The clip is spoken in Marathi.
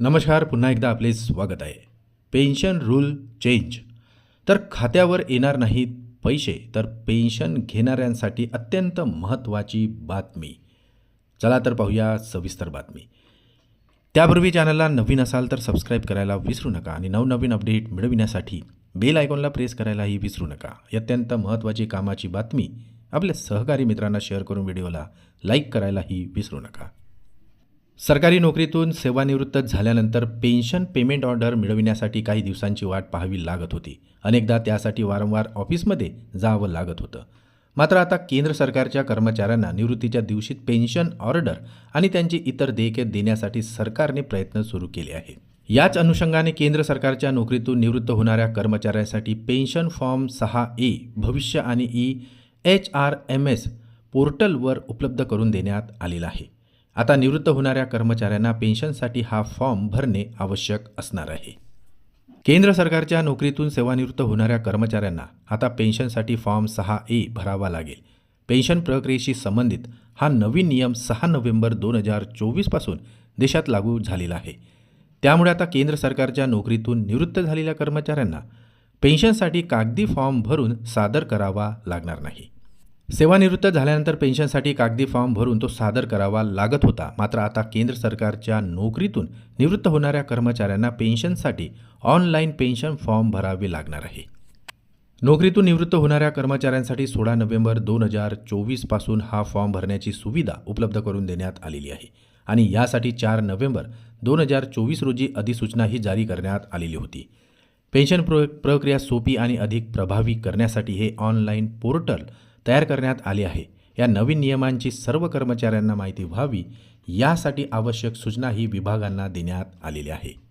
नमस्कार पुन्हा एकदा आपले स्वागत आहे. पेन्शन रूल चेंज तर खात्यावर येणार नाहीत पैसे तर पेन्शन घेणाऱ्यांसाठी अत्यंत महत्त्वाची बातमी. चला तर पाहूया सविस्तर बातमी. त्यापूर्वी चॅनलला नवीन असाल तर सबस्क्राईब करायला विसरू नका आणि नवनवीन अपडेट मिळविण्यासाठी बेल आयकॉनला प्रेस करायलाही विसरू नका. अत्यंत महत्त्वाची कामाची बातमी आपल्या सहकारी मित्रांना शेअर करून व्हिडिओला लाईक करायलाही विसरू नका. सरकारी नोकरीतून सेवानिवृत्त झाल्यानंतर पेन्शन पेमेंट ऑर्डर मिळविण्यासाठी काही दिवसांची वाट पाहावी लागत होती. अनेकदा त्यासाठी वारंवार ऑफिसमध्ये जावं लागत होतं. मात्र आता केंद्र सरकारच्या कर्मचाऱ्यांना निवृत्तीच्या दिवशी पेन्शन ऑर्डर आणि त्यांची इतर देयके देण्यासाठी सरकारने प्रयत्न सुरू केले आहे. याच अनुषंगाने केंद्र सरकारच्या नोकरीतून निवृत्त होणाऱ्या कर्मचाऱ्यांसाठी पेन्शन फॉर्म सहा ए भविष्य आणि e H R M S पोर्टलवर उपलब्ध करून देण्यात आलेला आहे. आता निवृत्त होणाऱ्या कर्मचाऱ्यांना पेन्शनसाठी हा फॉर्म भरणे आवश्यक असणार आहे. केंद्र सरकारच्या नोकरीतून सेवानिवृत्त होणाऱ्या कर्मचाऱ्यांना आता पेन्शनसाठी फॉर्म सहा ए भरावा लागेल. पेन्शन प्रक्रियेशी संबंधित हा नवीन नियम सहा नोव्हेंबर दोन हजार चोवीसपासून देशात लागू झालेला आहे. त्यामुळे आता केंद्र सरकारच्या नोकरीतून निवृत्त झालेल्या कर्मचाऱ्यांना पेन्शनसाठी कागदी फॉर्म भरून सादर करावा लागणार नाही. सेवानिवृत्त झाल्यानंतर पेन्शनसाठी कागदी फॉर्म भरून तो सादर करावा लागत होता. मात्र आता केंद्र सरकारच्या नोकरीतून निवृत्त होणाऱ्या कर्मचाऱ्यांना पेन्शनसाठी ऑनलाईन पेन्शन फॉर्म भरावे लागणार आहे. नोकरीतून निवृत्त होणाऱ्या कर्मचाऱ्यांसाठी सोळा नोव्हेंबर दोन हजार चोवीसपासून हा फॉर्म भरण्याची सुविधा उपलब्ध करून देण्यात आलेली आहे आणि यासाठी चार नोव्हेंबर दोन हजार चोवीस रोजी अधिसूचनाही जारी करण्यात आलेली होती. पेन्शन प्र प्रक्रिया सोपी आणि अधिक प्रभावी करण्यासाठी हे ऑनलाईन पोर्टल तयार करण्यात आले आहे. या नवीन नियमांची सर्व कर्मचाऱ्यांना माहिती व्हावी यासाठी आवश्यक सूचनाही विभागांना देण्यात आलेल्या आहे.